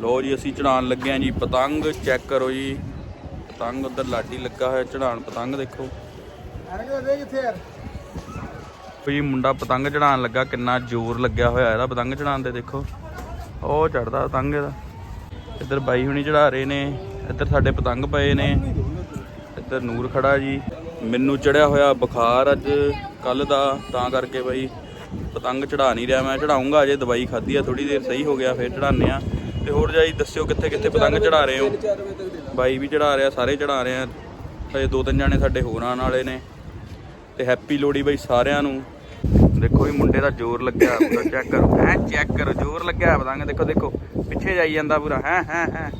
ਲੋ ਜੀ, ਅਸੀਂ ਚੜਾਉਣ ਲੱਗੇ ਆਂ ਜੀ, ਪਤੰਗ ਚੈੱਕ ਕਰੋ ਜੀ। ਪਤੰਗ ਉਧਰ ਲਾਡੀ ਲੱਗਾ ਹੋਇਆ ਚੜਾਉਣ ਪਤੰਗ ਦੇਖੋ। ਵੀ ਮੁੰਡਾ ਪਤੰਗ ਚੜਾਉਣ ਲੱਗਾ, ਕਿੰਨਾ ਜ਼ੋਰ ਲੱਗਿਆ ਹੋਇਆ ਇਹਦਾ ਪਤੰਗ ਚੜਾਉਣ ਤੇ, ਦੇਖੋ। ਉਹ ਚੜਦਾ ਪਤੰਗ ਇਹਦਾ। ਇੱਧਰ ਬਾਈ ਹੁਣੀ ਚੜਾ ਰਹੇ ਨੇ, ਇੱਧਰ ਸਾਡੇ ਪਤੰਗ ਪਏ ਨੇ। ਇੱਧਰ ਨੂਰ ਖੜਾ ਜੀ। ਮੈਨੂੰ ਚੜਿਆ ਹੋਇਆ ਬੁਖਾਰ ਅੱਜ ਕੱਲ ਦਾ, ਤਾਂ ਕਰਕੇ ਬਾਈ। ਪਤੰਗ ਚੜਾ ਨਹੀਂ ਰਿਹਾ, ਮੈਂ ਚੜਾਉਂਗਾ, ਅਜੇ ਦਵਾਈ ਖਾਧੀ ਆ ਥੋੜੀ ਦੇਰ ਸਹੀ ਹੋ ਗਿਆ, ਫੇਰ ਚੜਾਉਂਦੇ ਆ ਤੇ ਹੋਰ ਜਾਈ ਦੱਸਿਓ ਕਿੱਥੇ ਕਿੱਥੇ ਪਤੰਗ ਚੜਾ ਰਹੇ ਹੋ। 4 ਵਜੇ ਤੱਕ ਦੇ ਬਾਈ ਵੀ ਚੜਾ ਰਿਹਾ ਸਾਰੇ ਚੜਾ ਰਹੇ ਆ। ਹਜੇ ਦੋ ਤਿੰਨ ਜਾਣੇ ਸਾਡੇ ਹੋਰ ਆਉਣ ਵਾਲੇ ਨੇ। ਤੇ ਹੈਪੀ ਲੋਹੜੀ ਬਾਈ ਸਾਰਿਆਂ ਨੂੰ। ਦੇਖੋ ਵੀ ਮੁੰਡੇ ਦਾ ਜ਼ੋਰ ਲੱਗਿਆ ਪੂਰਾ ਚੈੱਕ ਕਰੋ। ਹੈ ਚੈੱਕ ਕਰੋ ਜ਼ੋਰ ਲੱਗਿਆ ਪਤੰਗ। ਦੇਖੋ ਦੇਖੋ ਪਿੱਛੇ ਜਾਈ ਜਾਂਦਾ ਪੂਰਾ। ਹੈ ਹੈ ਹੈ।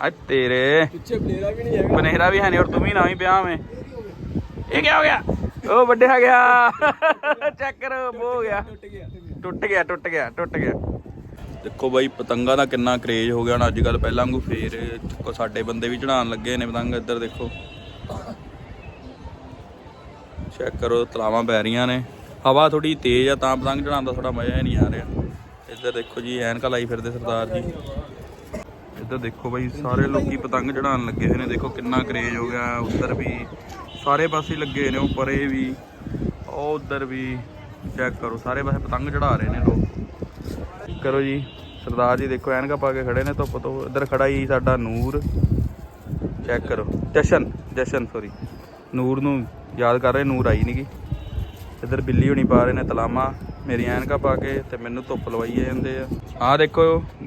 ਆ ਤੇਰੇ। ਪਿੱਛੇ ਬਲੇਰਾ ਵੀ ਨਹੀਂ ਹੈਗਾ। ਬਨੇਰਾ ਵੀ ਹੈ ਨਹੀਂ ਔਰ ਤੂੰ ਵੀ ਨਾ ਹੀ ਪਿਆ ਮੈਂ ਇਹ ਕੀ ਹੋ ਗਿਆ? ਉਹ ਵੱਡਿਆ ਗਿਆ। ਚੈੱਕ ਕਰੋ ਹੋ ਗਿਆ ਟੁੱਟ ਗਿਆ। ਟੁੱਟ ਗਿਆ ਟੁੱਟ ਗਿਆ ਟੁੱਟ ਗਿਆ। ਦੇਖੋ ਬਾਈ, ਪਤੰਗਾਂ ਦਾ ਕਿੰਨਾ ਕਰੇਜ ਹੋ ਗਿਆ ਹੁਣ ਅੱਜ ਕੱਲ ਪਹਿਲਾਂ ਵਾਂਗੂ ਫੇਰ ਸਾਡੇ ਬੰਦੇ ਵੀ ਚੜਾਉਣ ਲੱਗੇ ਨੇ ਪਤੰਗ ਇੱਧਰ ਦੇਖੋ। ਚੈੱਕ ਕਰੋ, ਤਲਾਵਾਂ ਪੈ ਰਹੀਆਂ ਨੇ। ਹਵਾ ਥੋੜੀ ਤੇਜ਼ ਆ, ਤਾਂ ਪਤੰਗ ਚੜਾਉਣ ਦਾ ਥੋੜਾ ਮਜ਼ਾ ਹੀ ਨਹੀਂ ਆ ਰਿਹਾ। ਇੱਧਰ ਦੇਖੋ ਜੀ, ਐਨਕਾ ਲਾਈ ਫਿਰਦੇ ਸਰਦਾਰ ਜੀ। ਇੱਧਰ ਦੇਖੋ ਬਾਈ, ਸਾਰੇ ਲੋਕੀ ਪਤੰਗ ਚੜਾਉਣ ਲੱਗੇ ਹੋਏ ਨੇ। ਦੇਖੋ ਕਿੰਨਾ ਕਰੇਜ ਹੋ ਗਿਆ, ਉੱਧਰ ਵੀ। ਸਾਰੇ ਪਾਸੇ ਲੱਗੇ ਨੇ, ਉੱਪਰ ਵੀ, ਉਹ ਉੱਧਰ ਵੀ। ਚੈੱਕ ਕਰੋ, ਸਾਰੇ ਪਾਸੇ ਪਤੰਗ ਚੜਾ ਰਹੇ ਨੇ ਲੋਕ। ਕਰੋ ਜੀ ਸਰਦਾਰ ਜੀ ਦੇਖੋ ਐਨਕਾ ਪਾ ਕੇ ਖੜੇ ਨੇ ਧੁੱਪ ਤੋਂ ਇੱਧਰ ਖੜਾ ਹੀ ਸਾਡਾ ਨੂਰ। ਚੈੱਕ ਕਰੋ। ਜਸ਼ਨ ਜਸ਼ਨ ਸੌਰੀ ਨੂਰ ਨੂੰ ਯਾਦ ਕਰ ਰਹੇ ਨੂਰ ਆਈ ਨਹੀਂਗੀ ਇੱਧਰ ਬਿੱਲੀ ਹੁਣੀ ਪਾ ਰਹੇ ਨੇ ਤਲਾਮਾ। ਮੇਰੀ ਐਨਕਾ ਪਾ ਕੇ ਤੇ ਮੈਨੂੰ ਧੁੱਪ ਲਵਾਈ ਜਾਂਦੇ ਆ। ਆਹ ਦੇਖੋ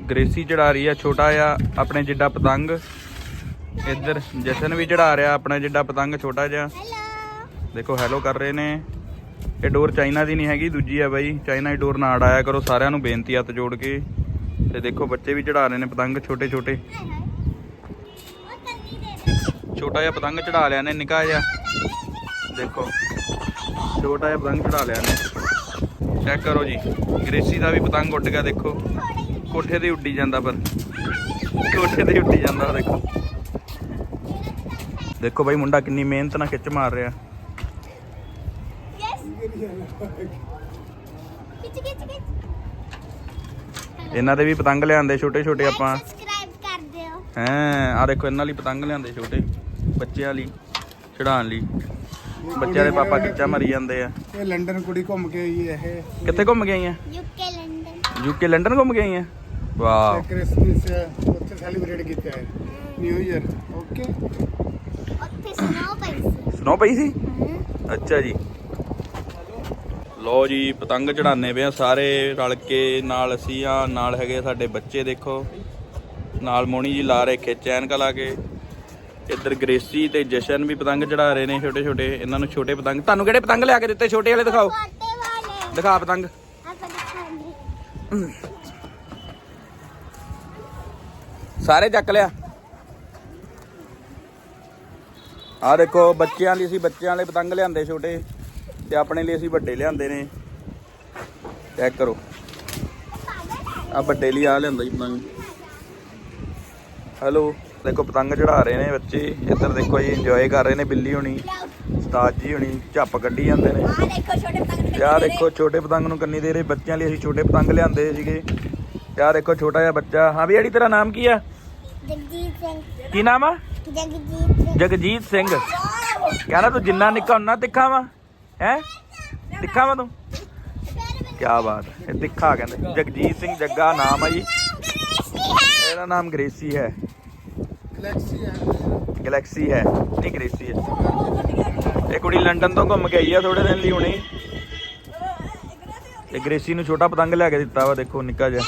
ਗ੍ਰੇਸੀ ਚੜਾ ਰਹੀ ਆ ਛੋਟਾ ਜਿਹਾ ਆਪਣੇ ਜਿੱਡਾ ਪਤੰਗ। ਇੱਧਰ ਜਸ਼ਨ ਵੀ ਚੜਾ ਰਿਹਾ ਆਪਣਾ ਜਿੱਡਾ ਪਤੰਗ ਛੋਟਾ ਜਿਹਾ। ਦੇਖੋ ਹੈਲੋ ਕਰ ਰਹੇ ਨੇ। ਇਹ ਡੋਰ ਚਾਈਨਾ ਦੀ ਨਹੀਂ ਹੈਗੀ, ਦੂਜੀ ਆ ਬਾਈ। ਚਾਈਨਾ ਦੀ ਡੋਰ ਨਾ ਅੜਾਇਆ ਕਰੋ, ਸਾਰਿਆਂ ਨੂੰ ਬੇਨਤੀ ਹੱਥ ਜੋੜ ਕੇ। ਤੇ ਦੇਖੋ, ਬੱਚੇ ਵੀ ਚੜਾ ਰਹੇ ਨੇ ਪਤੰਗ ਛੋਟੇ ਛੋਟੇ ਛੋਟਾ ਜਿਹਾ ਪਤੰਗ ਚੜਾ ਲਿਆ ਨੇ, ਨਿੱਕਾ ਜਿਹਾ। ਦੇਖੋ, ਛੋਟਾ ਜਿਹਾ ਪਤੰਗ ਚੜਾ ਲਿਆ ਨੇ। ਚੈੱਕ ਕਰੋ ਜੀ, ਗ੍ਰੇਸੀ ਦਾ ਵੀ ਪਤੰਗ ਉੱਡ ਗਿਆ, ਦੇਖੋ। ਕੋਠੇ ਤੇ ਉੱਡੀ ਜਾਂਦਾ ਪਰ। ਕੋਠੇ ਤੇ ਉੱਡੀ ਜਾਂਦਾ, ਦੇਖੋ। ਦੇਖੋ ਬਾਈ, ਮੁੰਡਾ ਕਿੰਨੀ ਮਿਹਨਤ ਨਾਲ ਖਿੱਚ ਮਾਰ ਰਿਹਾ। ਇਹਨਾਂ ਦੇ ਵੀ ਪਤੰਗ ਲਿਆਂਦੇ ਛੋਟੇ ਛੋਟੇ ਆਪਾਂ। ਸਬਸਕ੍ਰਾਈਬ ਕਰ ਦਿਓ। ਹੈਂ ਆ ਦੇਖੋ ਇਹਨਾਂ ਲਈ ਪਤੰਗ ਲਿਆਂਦੇ ਛੋਟੇ ਬੱਚਿਆਂ ਲਈ ਚੜਾਉਣ ਲਈ। ਬੱਚਿਆਂ ਦੇ ਪਾਪਾ ਖਿੱਚਾ ਮਾਰੀ ਜਾਂਦੇ ਆ। ਇਹ ਲੰਡਨ ਕੁੜੀ ਘੁੰਮ ਕੇ ਆਈ ਹੈ ਇਹ। ਕਿੱਥੇ ਘੁੰਮ ਗਏ ਆ ਯੂਕੇ ਲੰਡਨ ਯੂਕੇ ਲੰਡਨ ਘੁੰਮ ਗਏ ਆ ਵਾਓ। ਕ੍ਰਿਸਮਸ ਉੱਥੇ ਸੈਲੀਬ੍ਰੇਟ ਕੀਤਾ ਹੈ। ਨਿਊ ਇਅਰ ਓਕੇ ਉੱਥੇ ਸਨੋ ਪਈ ਸੀ। ਸਨੋ ਪਈ ਸੀ। ਅੱਛਾ ਜੀ। ਲੋ ਜੀ ਪਤੰਗ ਚੜਾਉਂਦੇ ਪਏ ਆ ਸਾਰੇ ਰਲ ਕੇ। ਨਾਲ ਅਸੀਂ ਆ ਨਾਲ ਹੈਗੇ ਸਾਡੇ ਬੱਚੇ ਦੇਖੋ। ਨਾਲ ਮੋਣੀ ਜੀ ਲਾ ਰਹੇ ਖਿੱਚ ਐਨਕਾਂ ਲਾ ਕੇ। ਇੱਧਰ ਗ੍ਰੇਸੀ ਤੇ ਜਸ਼ਨ ਵੀ ਪਤੰਗ ਚੜਾ ਰਹੇ ਨੇ ਛੋਟੇ ਛੋਟੇ। ਇਹਨਾਂ ਨੂੰ ਛੋਟੇ ਪਤੰਗ। ਤੁਹਾਨੂੰ ਕਿਹੜੇ ਪਤੰਗ ਲਿਆ ਕੇ ਦਿੱਤੇ? ਛੋਟੇ ਵਾਲੇ ਦਿਖਾਓ। ਦਿਖਾ ਪਤੰਗ। ਸਾਰੇ ਚੱਕ ਲਿਆ। ਆ ਦੇਖੋ ਬੱਚਿਆਂ ਲਈ ਅਸੀਂ ਬੱਚਿਆਂ ਵਾਲੇ ਪਤੰਗ ਲਿਆਂਦੇ ਛੋਟੇ। ਤੇ ਆਪਣੇ ਲਈ ਅਸੀਂ ਵੱਡੇ ਲਿਆਂਦੇ ਨੇ। ਚੈੱਕ ਕਰੋ। ਆ ਵੱਡੇ ਲਈ ਆ ਲਿਆਂਦਾ ਜੀ ਪਤੰਗ। ਹੈਲੋ ਦੇਖੋ ਪਤੰਗ ਚੜਾ ਰਹੇ ਨੇ ਬੱਚੇ। ਇੱਧਰ ਦੇਖੋ ਜੀ ਇੰਜੋਏ ਕਰ ਰਹੇ ਨੇ ਬਿੱਲੀ ਹੋਣੀ ਉਸਤਾਦ ਜੀ ਹੋਣੀ ਝੱਪ ਕੱਢੀ ਜਾਂਦੇ ਨੇ। ਆ ਦੇਖੋ ਛੋਟੇ ਪਤੰਗ ਤੇ ਆਹ ਦੇਖੋ ਛੋਟੇ ਪਤੰਗ ਨੂੰ ਕੰਨੀ ਦੇ ਰਹੇ ਬੱਚਿਆਂ ਲਈ ਅਸੀਂ ਛੋਟੇ ਪਤੰਗ ਲਿਆਂਦੇ ਸੀਗੇ। ਆਹ ਦੇਖੋ ਛੋਟਾ ਜਿਹਾ ਬੱਚਾ। ਹਾਂ ਵੀ ਅੜੀ ਤੇਰਾ ਨਾਮ ਕੀ ਆ? ਜਗਜੀਤ ਸਿੰਘ। ਕੀ ਨਾਮ ਆ? ਜਗਜੀਤ ਸਿੰਘ। ਜਗਜੀਤ ਸਿੰਘ। ਕਹਿੰਦਾ ਤੂੰ ਜਿੰਨਾ ਨਿੱਕਾ ਹੁੰਨਾ ਤਿੱਖਾ ਵਾ। ਹੈ? ਤਿੱਖਾ ਵਾ ਤੂੰ ਕੀ ਬਾਤ ਹੈ। ਇਹ ਤਿੱਖਾ ਕਹਿੰਦੇ। ਜਗਜੀਤ ਸਿੰਘ ਜੱਗਾ ਨਾਮ ਆ ਜੀ। ਇਹਦਾ ਨਾਮ ਗ੍ਰੇਸੀ ਹੈ। ਗਲੈਕਸੀ ਹੈ। ਗੈਲੈਕਸੀ ਹੈ ਨਹੀਂ, ਗ੍ਰੇਸੀ ਹੈ। ਇਹ ਕੁੜੀ ਲੰਡਨ ਤੋਂ ਘੁੰਮ ਕੇ ਆਈ ਆ ਥੋੜੇ ਦਿਨ ਲਈ ਹੁਣੇ। ਤੇ ਗ੍ਰੇਸੀ ਨੂੰ ਛੋਟਾ ਪਤੰਗ ਲੈ ਕੇ ਦਿੱਤਾ ਵਾ, ਦੇਖੋ ਨਿੱਕਾ ਜਿਹਾ।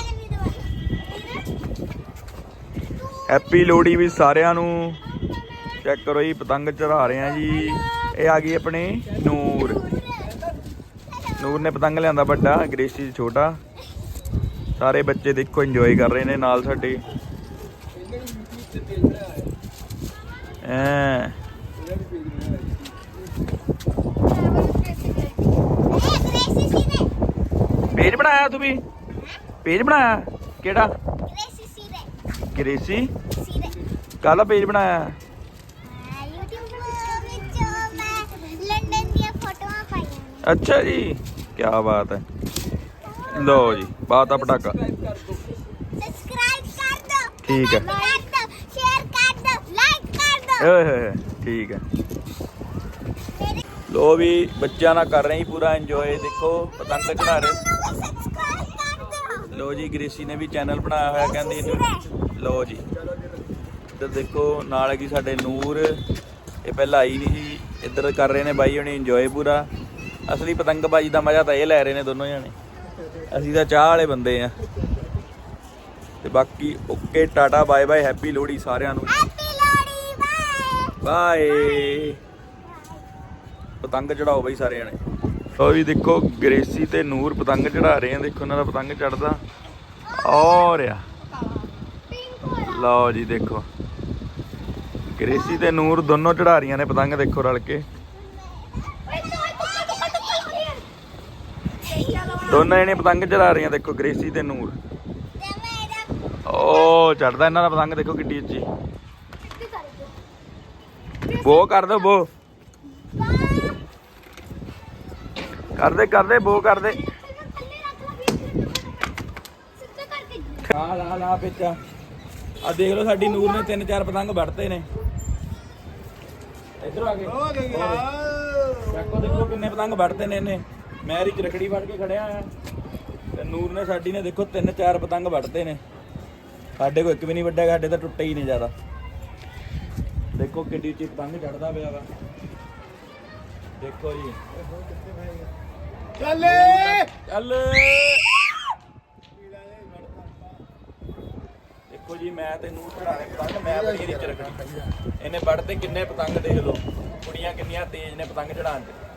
ਹੈਪੀ ਲੋਹੜੀ ਵੀ ਸਾਰਿਆਂ ਨੂੰ। ਚੈੱਕ ਕਰੋ ਜੀ, ਪਤੰਗ ਚੜਾ ਰਹੇ ਆ ਜੀ। ਇਹ ਆ ਗਈ ਆਪਣੇ ਨੂਰ। ਨੂਰ ਨੇ ਪਤੰਗ ਲਿਆਂਦਾ ਵੱਡਾ ਗ੍ਰੇਸੀ ਛੋਟਾ। ਸਾਰੇ ਬੱਚੇ ਦੇਖੋ ਇੰਜੋਏ ਕਰ ਰਹੇ ਨੇ ਨਾਲ ਸਾਡੇ। ਐ ਪੇਜ ਬਣਾਇਆ ਤੂੰ ਵੀ? ਪੇਜ ਬਣਾਇਆ? ਕਿਹੜਾ? ਗ੍ਰੇਸੀ? ਕਾਹਦਾ ਪੇਜ ਬਣਾਇਆ? ਲੰਡਨ ਦੀਆਂ ਫੋਟੋਆਂ ਪਾਈਆਂ ਅੱਛਾ ਜੀ। ਕੀ ਬਾਤ ਹੈ। ਲੋ ਜੀ ਬਾਤ ਆ ਪਟਾਕਾ। ਸਬਸਕ੍ਰਾਈਬ ਕਰ ਠੀਕ ਹੈ। ਕਰ ਦੋ ਸ਼ੇਅਰ ਕਰ ਦੋ ਲਾਈਕ ਕਰ ਦੋ। ਓਏ ਹੋਏ ਹੋਏ, ਠੀਕ ਹੈ। ਲੋ ਵੀ ਬੱਚਿਆਂ ਨਾਲ ਕਰ ਰਹੇ ਹੀ ਪੂਰਾ ਇੰਜੋਏ ਦੇਖੋ ਪਤੰਗ ਚੜਾ ਰਹੇ ਲੋ ਜੀ ਗ੍ਰੇਸੀ ਨੇ ਵੀ ਚੈਨਲ ਬਣਾਇਆ ਹੋਇਆ ਕਹਿੰਦੀ ਇਹਨੂੰ। ਲੋ ਜੀ। ਇੱਧਰ ਦੇਖੋ ਨਾਲ ਹੈਗੀ ਸਾਡੇ ਨੂਰ। ਇਹ ਪਹਿਲਾਂ ਆਈ ਨਹੀਂ ਸੀ ਇੱਧਰ ਕਰ ਰਹੇ ਨੇ ਬਾਈ ਹੁਣੀ ਇੰਜੋਏ ਪੂਰਾ। ਅਸਲੀ ਪਤੰਗਬਾਜ਼ੀ ਦਾ ਮਜ਼ਾ ਤਾਂ ਇਹ ਲੈ ਰਹੇ ਨੇ ਦੋਨੋਂ ਜਣੇ। ਅਸੀਂ ਤਾਂ ਚਾਹ ਵਾਲੇ ਬੰਦੇ ਆ। ਤੇ ਬਾਕੀ okay tata bye bye happy Lohri ਸਾਰਿਆਂ ਨੂੰ। Happy Lohri bye. ਬਾਏ। ਪਤੰਗ ਚੜਾਓ ਬਈ ਸਾਰੇ ਜਣੇ। ਉਹ ਵੀ ਦੇਖੋ ਗ੍ਰੇਸੀ ਤੇ ਨੂਰ ਪਤੰਗ ਚੜਾ ਰਹੇ ਆ। ਦੇਖੋ ਉਹਨਾਂ ਦਾ ਪਤੰਗ ਚੜਦਾ। ਔਰ ਆ। ਲਓ ਜੀ ਦੇਖੋ। ਗ੍ਰੇਸੀ ਤੇ ਨੂਰ ਦੋਨੋਂ ਚੜਾ ਰਹੀਆਂ ਨੇ ਪਤੰਗ ਦੇਖੋ ਰਲ ਕੇ। ਦੋਨਾਂ ਜਣੇ ਪਤੰਗ ਚੜਾ ਰਹੀਆਂ ਦੇਖੋ ਗ੍ਰੇਸੀ ਤੇ ਨੂਰ। ਓ ਚੜਦਾ ਇਹਨਾਂ ਦਾ ਪਤੰਗ ਦੇਖੋ ਕਿੱਡੀ ਉੱਚੀ। ਬੋ ਕਰ ਦੋ ਬੋ। ਕਰਦੇ ਕਰਦੇ ਬੋ ਕਰਦੇ ਆ ਲਾ ਲਾ ਵਿੱਚ। ਆ ਦੇਖ ਲਓ ਸਾਡੀ ਨੂਰ ਨੇ ਤਿੰਨ ਚਾਰ ਪਤੰਗ ਵੱਢਤੇ ਨੇ। ਇੱਧਰ ਆ ਕੇ। ਹੋ ਗਈ ਯਾਰ ਦੇਖੋ ਦੇਖੋ ਕਿੰਨੇ ਪਤੰਗ ਵੱਢਤੇ ਨੇ ਇਹਨੇ। ਮੈਂ ਇਹਦੀ ਰਖੜੀ ਵੱਢ ਕੇ ਖੜਿਆ ਆ ਤੇ ਨੂਰ ਨੇ ਸਾਡੀ ਨੇ ਦੇਖੋ ਤਿੰਨ ਚਾਰ ਪਤੰਗ ਵੱਢਤੇ ਨੇ। ਸਾਡੇ ਕੋਲ ਇੱਕ ਵੀ ਨਹੀਂ ਵੱਡਾ ਸਾਡੇ ਤਾਂ ਟੁੱਟੇ ਹੀ ਨਹੀਂ ਜ਼ਿਆਦਾ। ਦੇਖੋ ਕਿੱਡੀ ਉੱਚੀ ਪਤੰਗ ਚੜਦਾ ਪਿਆ ਵਾ। ਦੇਖੋ ਜੀ। ਚੱਲੇ। ਚੱਲ। ਦੇਖੋ ਜੀ ਮੈਂ ਤੇ ਨੂਰ ਚੜਾ ਰਹੇ ਪਤੰਗ ਮੈਂ ਆਪਣੀ ਇਹਦੀ ਚ ਰੱਖਣੀ ਇਹਨੇ ਵੱਢ ਤੇ ਕਿੰਨੇ ਪਤੰਗ ਦੇਖ ਲਓ। ਕੁੜੀਆਂ ਕਿੰਨੀਆਂ ਤੇਜ਼ ਨੇ ਪਤੰਗ ਚੜਾਉਣ ਚ